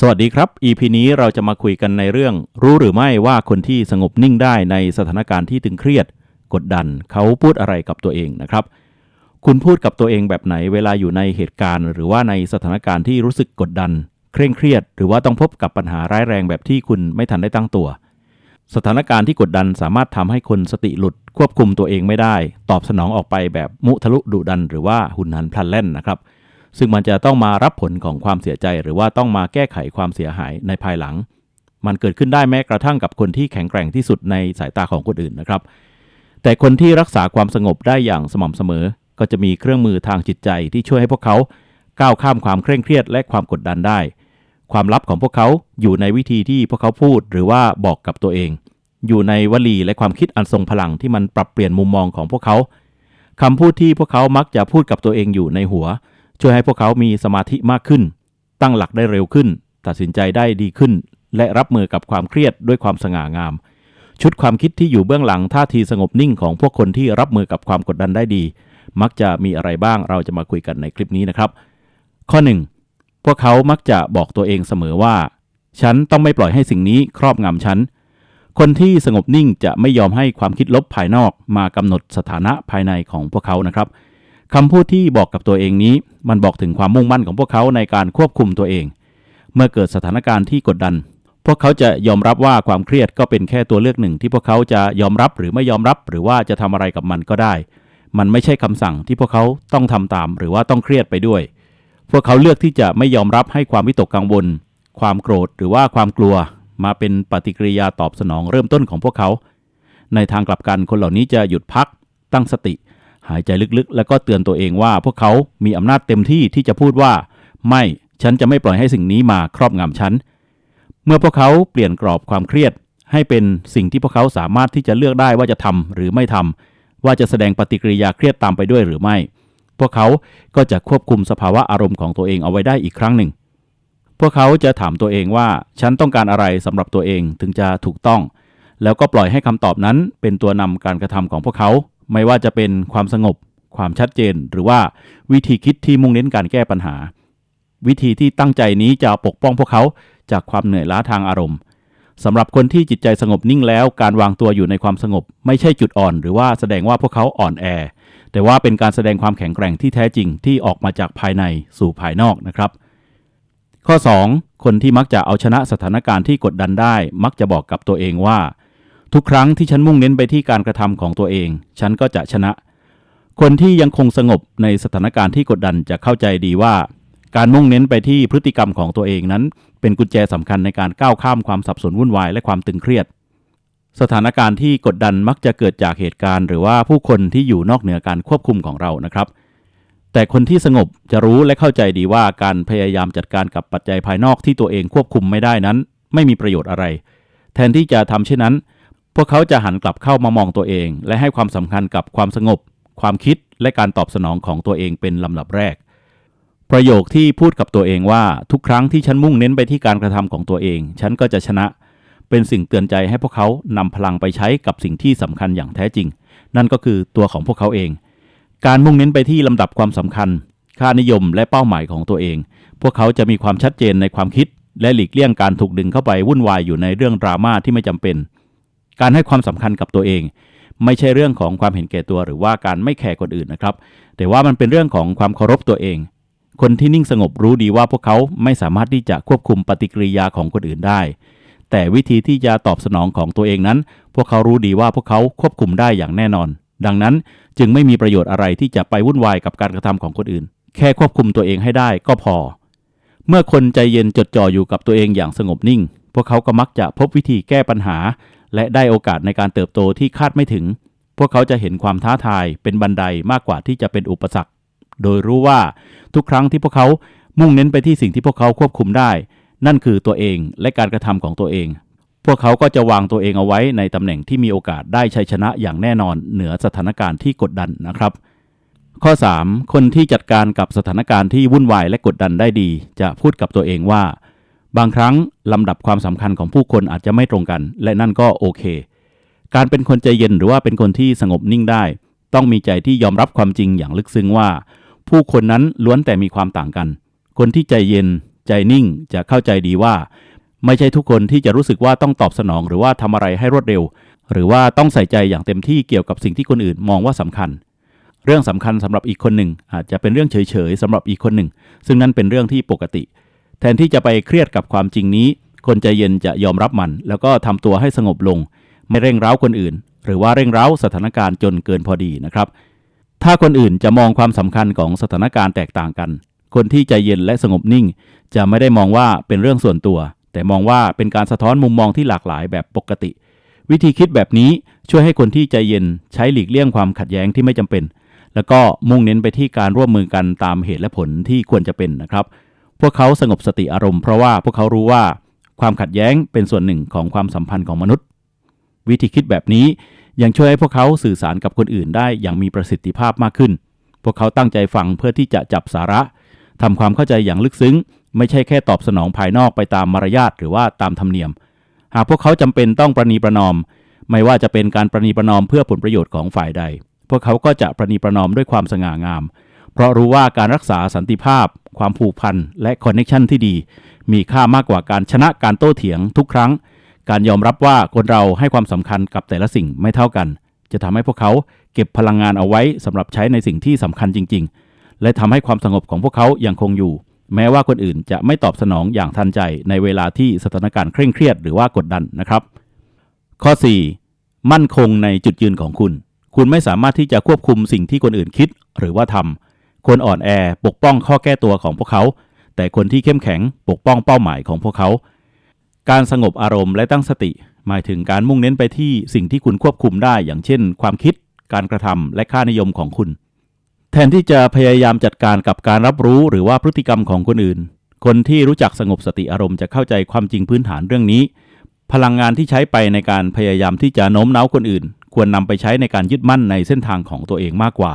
สวัสดีครับ EP นี้เราจะมาคุยกันในเรื่อง รู้หรือไม่ว่าคนที่สงบนิ่งได้ในสถานการณ์ที่ตึงเครียด กดดันเขาพูดอะไรกับตัวเองนะครับ คุณพูดกับตัวเองแบบไหนเวลาอยู่ในเหตุการณ์ หรือว่าในสถานการณ์ที่รู้สึกกดดัน เคร่งเครียด หรือว่าต้องพบกับปัญหาร้ายแรงแบบที่คุณไม่ทันได้ตั้งตัว สถานการณ์ที่กดดันสามารถทำให้คนสติหลุด ควบคุมตัวเองไม่ได้ ตอบสนองออกไปแบบมุทะลุดุดัน หรือว่าหุนหันพลันแล่นนะครับ ซึ่งมันจะต้องมารับผลของความเสียใจ หรือว่าต้องมาแก้ไขความเสียหายในภายหลัง มันเกิดขึ้นได้แม้กระทั่งกับคนที่แข็งแกร่งที่สุดในสายตาของคนอื่นนะครับ แต่คนที่รักษาความสงบได้อย่างสม่ำเสมอ ก็จะมีเครื่องมือทางจิตใจที่ช่วยให้พวกเขาก้าวข้ามความเคร่งเครียดและความกดดันได้ ความลับของพวกเขาอยู่ในวิธีที่พวกเขาพูดหรือว่าบอกกับตัวเอง อยู่ในวลีและความคิดอันทรงพลังที่มันปรับเปลี่ยนมุมมองของพวกเขาคำพูดที่พวกเขามักจะพูดกับตัวเองอยู่ในหัว ช่วยให้พวกเขามีสมาธิมากขึ้น ตั้งหลักได้เร็วขึ้น ตัดสินใจได้ดีขึ้น และรับมือกับความเครียดด้วยความสง่างาม ชุดความคิดที่อยู่เบื้องหลังท่าทีสงบนิ่งของพวกคนที่รับมือกับความกดดันได้ดี มักจะมีอะไรบ้างเราจะมาคุยกันในคลิปนี้นะครับ ข้อ 1. พวกเขามักจะบอกตัวเองเสมอว่า ฉันต้องไม่ปล่อยให้สิ่งนี้ครอบงำฉันคนที่สงบนิ่งจะไม่ยอมให้ความคิดลบภายนอกมากำหนดสถานะภายในของพวกเขานะครับ คำพูดที่บอกกับตัวเองนี้ มันบอกถึงความมุ่งมั่นของพวกเขาในการควบคุมตัวเอง เมื่อเกิดสถานการณ์ที่กดดัน พวกเขาจะยอมรับว่าความเครียดก็เป็นแค่ตัวเลือกหนึ่ง ที่พวกเขาจะยอมรับหรือไม่ยอมรับ หรือว่าจะทำอะไรกับมันก็ได้ มันไม่ใช่คำสั่งที่พวกเขาต้องทำตาม หรือว่าต้องเครียดไปด้วย พวกเขาเลือกที่จะไม่ยอมรับให้ความวิตกกังวล ความโกรธหรือว่าความกลัว มาเป็นปฏิกิริยาตอบสนองเริ่มต้นของพวกเขา ในทางกลับกันคนเหล่านี้จะหยุดพัก ตั้งสติ หายใจลึกๆ แล้วก็เตือนตัวเองว่า พวกเขามีอำนาจเต็มที่ที่จะพูดว่า ไม่ฉันจะไม่ปล่อยให้สิ่งนี้มาครอบงำฉัน เมื่อพวกเขาเปลี่ยนกรอบความเครียด ให้เป็นสิ่งที่พวกเขาสามารถที่จะเลือกได้ว่าจะทำหรือไม่ทำว่าจะแสดงปฏิกิริยาเครียดตามไปด้วยหรือไม่ พวกเขาก็จะควบคุมสภาวะอารมณ์ของตัวเองเอาไว้ได้อีกครั้งหนึ่ง พวกเขาจะถามตัวเองว่า ฉันต้องการอะไรสำหรับตัวเองถึงจะถูกต้อง แล้วก็ปล่อยให้คำตอบนั้นเป็นตัวนำการกระทำของพวกเขา ไม่ว่าจะเป็นความสงบ ความชัดเจน หรือว่าวิธีคิดที่มุ่งเน้นการแก้ปัญหา วิธีที่ตั้งใจนี้จะปกป้องพวกเขาจากความเหนื่อยล้าทางอารมณ์สำหรับคนที่จิตใจสงบนิ่งแล้ว การวางตัวอยู่ในความสงบ ไม่ใช่จุดอ่อน หรือว่าแสดงว่าพวกเขาอ่อนแอ แต่ว่าเป็นการแสดงความแข็งแกร่งที่แท้จริงที่ออกมาจากภายในสู่ภายนอกนะครับ ข้อ 2. คนที่มักจะเอาชนะสถานการณ์ที่กดดันได้ มักจะบอกกับตัวเองว่า ทุกครั้งที่ฉันมุ่งเน้นไปที่การกระทำของตัวเอง ฉันก็จะชนะ คนที่ยังคงสงบในสถานการณ์ที่กดดันจะเข้าใจดีว่า การมุ่งเน้นไปที่พฤติกรรมของตัวเองนั้น เป็นกุญแจสำคัญในการก้าวข้ามความสับสนวุ่นวายและความตึงเครียด สถานการณ์ที่กดดันมักจะเกิดจากเหตุการณ์ หรือว่าผู้คนที่อยู่นอกเหนือการควบคุมของเรานะครับ แต่คนที่สงบจะรู้และเข้าใจดีว่าการพยายามจัดการกับปัจจัยภายนอกที่ตัวเองควบคุมไม่ได้นั้น ไม่มีประโยชน์อะไร แทนที่จะทำเช่นนั้น พวกเขาจะหันกลับเข้ามามองตัวเอง และให้ความสำคัญกับความสงบ ความคิดและการตอบสนองของตัวเองเป็นลำดับแรก ประโยคที่พูดกับตัวเองว่าทุกครั้งที่ฉันมุ่งเน้นไปที่การกระทำของตัวเอง ฉันก็จะชนะ เป็นสิ่งเตือนใจให้พวกเขานำพลังไปใช้กับสิ่งที่สำคัญอย่างแท้จริง นั่นก็คือตัวของพวกเขาเอง การมุ่งเน้นไปที่ลำดับความสำคัญ ค่านิยมและเป้าหมายของตัวเอง พวกเขาจะมีความชัดเจนในความคิด และหลีกเลี่ยงการถูกดึงเข้าไปวุ่นวายอยู่ในเรื่องดราม่าที่ไม่จำเป็น การให้ความสำคัญกับตัวเอง ไม่ใช่เรื่องของความเห็นแก่ตัว หรือว่าการไม่แคร์คนอื่นนะครับ แต่ว่ามันเป็นเรื่องของความเคารพตัวเอง คนที่นิ่งสงบรู้ดีว่าพวกเขาไม่สามารถที่จะควบคุมปฏิกิริยาของคนอื่นได้ แต่วิธีที่จะตอบสนองของตัวเองนั้น พวกเขารู้ดีว่าพวกเขาควบคุมได้อย่างแน่นอน ดังนั้นจึงไม่มีประโยชน์อะไรที่จะไปวุ่นวายกับการกระทำของคนอื่น แค่ควบคุมตัวเองให้ได้ก็พอ เมื่อคนใจเย็นจดจ่ออยู่กับตัวเองอย่างสงบนิ่ง พวกเขาก็มักจะพบวิธีแก้ปัญหา และได้โอกาสในการเติบโตที่คาดไม่ถึง พวกเขาจะเห็นความท้าทายเป็นบันไดมากกว่าที่จะเป็นอุปสรรค โดยรู้ว่าทุกครั้งที่พวกเขามุ่งเน้นไปที่สิ่งที่พวกเขาควบคุมได้ นั่นคือตัวเองและการกระทำของตัวเอง พวกเขาก็จะวางตัวเองเอาไว้ในตำแหน่งที่มีโอกาสได้ชัยชนะอย่างแน่นอนเหนือสถานการณ์ที่กดดันนะครับข้อ 3. คนที่จัดการกับสถานการณ์ที่วุ่นวายและกดดันได้ดี จะพูดกับตัวเองว่า บางครั้งลำดับความสำคัญของผู้คนอาจจะไม่ตรงกัน และนั่นก็โอเค การเป็นคนใจเย็นหรือว่าเป็นคนที่สงบนิ่งได้ ต้องมีใจที่ยอมรับความจริงอย่างลึกซึ้งว่า ผู้คนนั้นล้วนแต่มีความต่างกัน คนที่ใจเย็น ใจนิ่งจะเข้าใจดีว่า ไม่ใช่ทุกคนที่จะรู้สึกว่าต้องตอบสนอง หรือว่าทำอะไรให้รวดเร็ว หรือว่าต้องใส่ใจอย่างเต็มที่เกี่ยวกับสิ่งที่คนอื่นมองว่าสำคัญเรื่องสำคัญสำหรับอีกคนหนึ่งอาจจะเป็นเรื่องเฉยๆสำหรับอีกคนหนึ่ง ซึ่งนั่นเป็นเรื่องที่ปกติ ทนที่จะไปเครียดกับความจริงนี้ คนใจเย็นจะยอมรับมัน แล้วก็ทำตัวให้สงบลง ไม่เร่งเร้าคนอื่น หรือว่าเร่งเร้าสถานการณ์จนเกินพอดีนะครับ ถ้าคนอื่นจะมองความสำคัญของสถานการณ์แตกต่างกัน คนที่ใจเย็นและสงบนิ่ง จะไม่ได้มองว่าเป็นเรื่องส่วนตัว แต่มองว่าเป็นการสะท้อนมุมมองที่หลากหลายแบบปกติ วิธีคิดแบบนี้ช่วยให้คนที่ใจเย็นใช้หลีกเลี่ยงความขัดแย้งที่ไม่จำเป็น แล้วก็มุ่งเน้นไปที่การร่วมมือกันตามเหตุและผลที่ควรจะเป็นนะครับ พวกเขาสงบสติอารมณ์เพราะว่าพวกเขารู้ว่าความขัดแย้งเป็นส่วนหนึ่งของความสัมพันธ์ของมนุษย์ วิธีคิดแบบนี้ยังช่วยให้พวกเขาสื่อสารกับคนอื่นได้อย่างมีประสิทธิภาพมากขึ้น พวกเขาตั้งใจฟังเพื่อที่จะจับสาระทำความเข้าใจอย่างลึกซึ้ง ไม่ใช่แค่ตอบสนองภายนอกไปตามมารยาทหรือว่าตามธรรมเนียม หากพวกเขาจำเป็นต้องประนีประนอม ไม่ว่าจะเป็นการประนีประนอมเพื่อผลประโยชน์ของฝ่ายใด พวกเขาก็จะประนีประนอมด้วยความสง่างาม เพราะรู้ว่าการรักษาสันติภาพ ความผูกพัน และคอนเนคชันที่ดี มีค่ามากกว่าการชนะการโต้เถียงทุกครั้ง การยอมรับว่าคนเราให้ความสำคัญกับแต่ละสิ่งไม่เท่ากัน จะทำให้พวกเขาเก็บพลังงานเอาไว้สำหรับใช้ในสิ่งที่สำคัญจริง ๆ และทำให้ความสงบของพวกเขายังคงอยู่ แม้ว่าคนอื่นจะไม่ตอบสนองอย่างทันใจในเวลาที่สถานการณ์เคร่งเครียดหรือว่ากดดันนะครับ ข้อ 4. มั่นคงในจุดยืนของคุณ คุณไม่สามารถที่จะควบคุมสิ่งที่คนอื่นคิดหรือว่าทำ คนอ่อนแอปกป้องข้อแก้ตัวของพวกเขา แต่คนที่เข้มแข็งปกป้องเป้าหมายของพวกเขา การสงบอารมณ์และตั้งสติ หมายถึงการมุ่งเน้นไปที่สิ่งที่คุณควบคุมได้อย่างเช่น ความคิด การกระทำและค่านิยมของคุณ แทนที่จะพยายามจัดการกับการรับรู้หรือว่าพฤติกรรมของคนอื่น คนที่รู้จักสงบสติอารมณ์จะเข้าใจความจริงพื้นฐานเรื่องนี้ พลังงานที่ใช้ไปในการพยายามที่จะโน้มน้าวคนอื่น ควรนำไปใช้ในการยึดมั่นในเส้นทางของตัวเองมากกว่า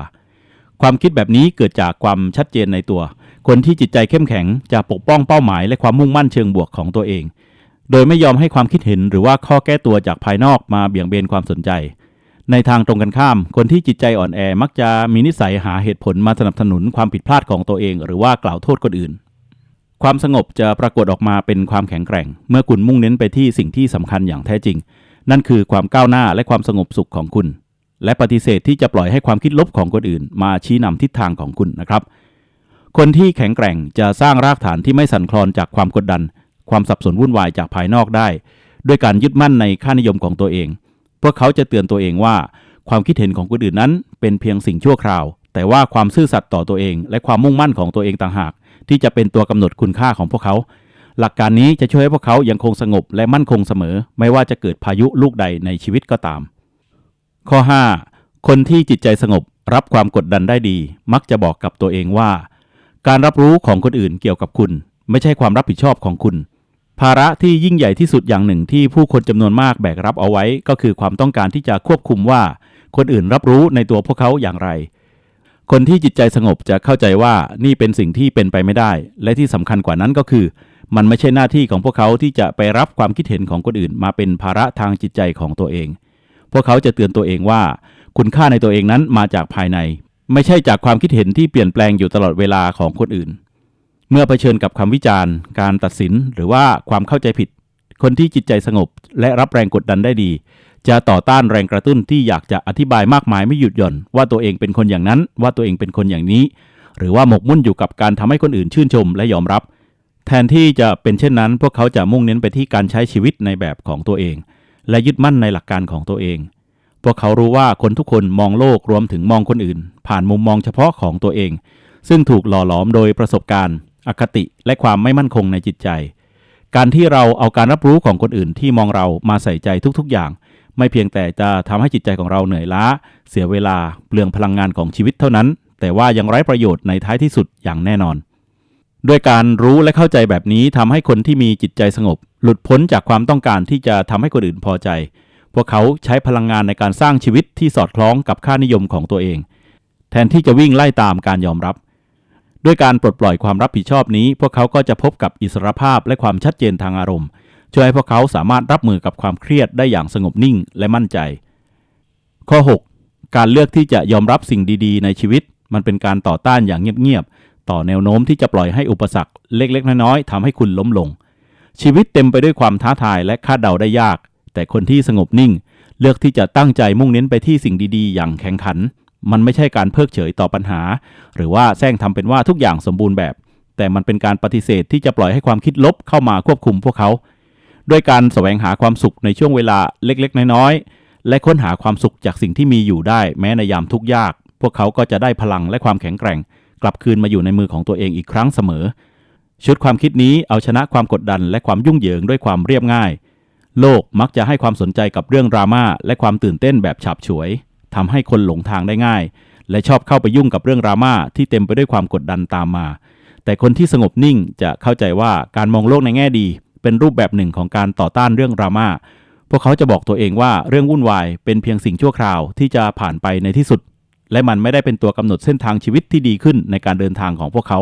ความคิดแบบนี้เกิดจากความชัดเจนในตัว คนที่จิตใจเข้มแข็งจะปกป้องเป้าหมาย และความมุ่งมั่นเชิงบวกของตัวเอง โดยไม่ยอมให้ความคิดเห็นหรือว่าข้อแก้ตัวจากภายนอกมาเบี่ยงเบนความสนใจ ในทางตรงกันข้าม คนที่จิตใจอ่อนแอมักจะมีนิสัยหาเหตุผลมาสนับสนุนความผิดพลาดของตัวเอง หรือว่ากล่าวโทษคนอื่น ความสงบจะปรากฏออกมาเป็นความแข็งแกร่ง เมื่อคุณมุ่งเน้นไปที่สิ่งที่สำคัญอย่างแท้จริง นั่นคือความก้าวหน้าและความสงบสุขของคุณ และปฏิเสธที่จะปล่อยให้ความคิดลบของคนอื่น มาชี้นำทิศทางของคุณนะครับ คนที่แข็งแกร่งจะสร้างรากฐานที่ไม่สั่นคลอนจากความกดดัน ความสับสนวุ่นวายจากภายนอกได้ ด้วยการยึดมั่นในค่านิยมของตัวเอง พวกเขาจะเตือนตัวเองว่า ความคิดเห็นของคนอื่นนั้น เป็นเพียงสิ่งชั่วคราว แต่ว่าความซื่อสัตย์ต่อตัวเอง และความมุ่งมั่นของตัวเองต่างหาก ที่จะเป็นตัวกำหนดคุณค่าของพวกเขา หลักการนี้จะช่วยให้พวกเขายังคงสงบและมั่นคงเสมอ ไม่ว่าจะเกิดพายุลูกใดในชีวิตก็ตาม ข้อ 5. คนที่จิตใจสงบรับความกดดันได้ดี มักจะบอกกับตัวเองว่า การรับรู้ของคนอื่นเกี่ยวกับคุณ ไม่ใช่ความรับผิดชอบของคุณ ภาระที่ยิ่งใหญ่ที่สุดอย่างหนึ่งที่ผู้คนจำนวนมากแบกรับเอาไว้ ก็คือความต้องการที่จะควบคุมว่า คนอื่นรับรู้ในตัวพวกเขาอย่างไร คนที่จิตใจสงบจะเข้าใจว่านี่เป็นสิ่งที่เป็นไปไม่ได้ และที่สำคัญกว่านั้นก็คือ มันไม่ใช่หน้าที่ของพวกเขาที่จะไปรับความคิดเห็นของคนอื่น มาเป็นภาระทางจิตใจของตัวเอง พวกเขาจะเตือนตัวเองว่า คุณค่าในตัวเองนั้นมาจากภายใน ไม่ใช่จากความคิดเห็นที่เปลี่ยนแปลงอยู่ตลอดเวลาของคนอื่น เมื่อเผชิญกับคำวิจารณ์ การตัดสินหรือว่าความเข้าใจผิด คนที่จิตใจสงบ และรับแรงกดดันได้ดี จะต่อต้านแรงกระตุ้นที่อยากจะอธิบายมากมายไม่หยุดหย่อน ว่าตัวเองเป็นคนอย่างนั้น ว่าตัวเองเป็นคนอย่างนี้ หรือว่าหมกมุ่นอยู่กับการทำให้คนอื่นชื่นชมและยอมรับ แทนที่จะเป็นเช่นนั้น พวกเขาจะมุ่งเน้นไปที่การใช้ชีวิตในแบบของตัวเอง และยึดมั่นในหลักการของตัวเอง พวกเขารู้ว่าคนทุกคนมองโลกรวมถึงมองคนอื่น ผ่านมุมมองเฉพาะของตัวเอง ซึ่งถูกหล่อหลอมโดยประสบการณ์ อคติและความไม่มั่นคงในจิตใจ การที่เราเอาการรับรู้ของคนอื่นที่มองเรามาใส่ใจทุกๆอย่าง ไม่เพียงแต่จะทำให้จิตใจของเราเหนื่อยล้า เสียเวลาเปลืองพลังงานของชีวิตเท่านั้น แต่ว่ายังไร้ประโยชน์ในท้ายที่สุดอย่างแน่นอนด้วยการรู้และเข้าใจแบบนี้ทำให้คนที่มีจิตใจสงบ หลุดพ้นจากความต้องการที่จะทำให้คนอื่นพอใจ พวกเขาใช้พลังงานในการสร้างชีวิตที่สอดคล้องกับค่านิยมของตัวเอง แทนที่จะวิ่งไล่ตามการยอมรับ ด้วยการปลดปล่อยความรับผิดชอบนี้ พวกเขาก็จะพบกับอิสรภาพและความชัดเจนทางอารมณ์ ช่วยให้พวกเขาสามารถรับมือกับความเครียดได้อย่างสงบนิ่งและมั่นใจ ข้อ 6 การเลือกที่จะยอมรับสิ่งดี ๆ ในชีวิต มันเป็นการต่อต้านอย่างเงียบๆต่อแนวโน้มที่จะปล่อยให้อุปสรรคเล็กๆน้อยๆทำให้คุณล้มลง ชีวิตเต็มไปด้วยความท้าทายและคาดเดาได้ยาก แต่คนที่สงบนิ่ง เลือกที่จะตั้งใจมุ่งเน้นไปที่สิ่งดีๆ อย่างแข็งขัน มันไม่ใช่การเพิกเฉยต่อปัญหา หรือว่าแซงทำเป็นว่าทุกอย่างสมบูรณ์แบบ แต่มันเป็นการปฏิเสธที่จะปล่อยให้ความคิดลบเข้ามาควบคุมพวกเขาด้วยการแสวงหาความสุขในช่วงเวลาเล็กๆ น้อยๆ และค้นหาความสุขจากสิ่งที่มีอยู่ได้แม้ในยามทุกข์ยาก พวกเขาก็จะได้พลังและความแข็งแกร่ง กลับคืนมาอยู่ในมือของตัวเองอีกครั้งเสมอ ชุดความคิดนี้เอาชนะความกดดันและความยุ่งเหยิงด้วยความเรียบง่าย โลกมักจะให้ความสนใจกับเรื่องดราม่าและความตื่นเต้นแบบฉับฉวยทำให้คนหลงทางได้ง่าย และชอบเข้าไปยุ่งกับเรื่องดราม่าที่เต็มไปด้วยความกดดันตามมา แต่คนที่สงบนิ่งจะเข้าใจว่าการมองโลกในแง่ดี เป็นรูปแบบหนึ่งของการต่อต้านเรื่องดราม่าพวกเขาจะบอกตัวเองว่าเรื่องวุ่นวายเป็นเพียงสิ่งชั่วคราวที่จะผ่านไปในที่สุด และมันไม่ได้เป็นตัวกำหนดเส้นทางชีวิตที่ดีขึ้นในการเดินทางของพวกเขา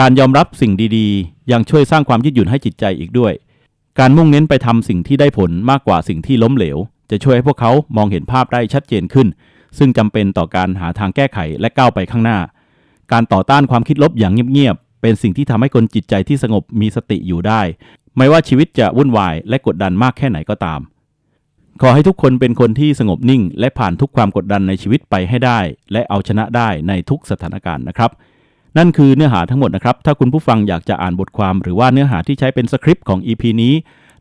การยอมรับสิ่งดีๆ ยังช่วยสร้างความยืดหยุ่นให้จิตใจอีกด้วย การมุ่งเน้นไปทำสิ่งที่ได้ผลมากกว่าสิ่งที่ล้มเหลว จะช่วยให้พวกเขามองเห็นภาพได้ชัดเจนขึ้น ซึ่งจำเป็นต่อการหาทางแก้ไขและก้าวไปข้างหน้า การต่อต้านความคิดลบอย่างเงียบๆเป็นสิ่งที่ทำให้คนจิตใจที่สงบมีสติอยู่ได้ ไม่ว่าชีวิตจะวุ่นวายและกดดันมากแค่ไหนก็ตาม ขอให้ทุกคนเป็นคนที่สงบนิ่ง และผ่านทุกความกดดันในชีวิตไปให้ได้ และเอาชนะได้ในทุกสถานการณ์นะครับ นั่นคือเนื้อหาทั้งหมดนะครับ ถ้าคุณผู้ฟังอยากจะอ่านบทความหรือว่าเนื้อหาที่ใช้เป็นสคริปต์ของ EP นี้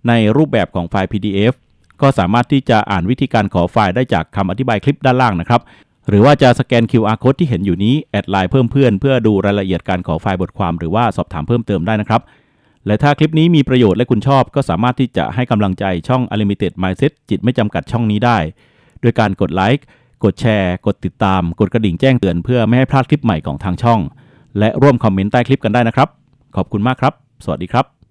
ในรูปแบบของไฟล์ PDF ก็สามารถที่จะอ่านวิธีการขอไฟล์ได้จากคำอธิบายคลิปด้านล่างนะครับ หรือว่าจะสแกน QR code ที่เห็นอยู่นี้แอดไลน์เพิ่มเพื่อนเพื่อดูรายละเอียดการขอไฟล์บทความหรือว่าสอบถามเพิ่มเติมได้นะครับ และถ้าคลิปนี้มีประโยชน์และคุณชอบก็สามารถที่จะให้กำลังใจช่อง Unlimited Mindset จิตไม่จำกัดช่องนี้ได้ โดยการกดไลค์กดแชร์ กดติดตาม กดกระดิ่งแจ้งเตือนเพื่อไม่ให้พลาดคลิปใหม่ของทางช่อง และร่วมคอมเมนต์ใต้คลิปกันได้นะครับ ขอบคุณมากครับ สวัสดีครับ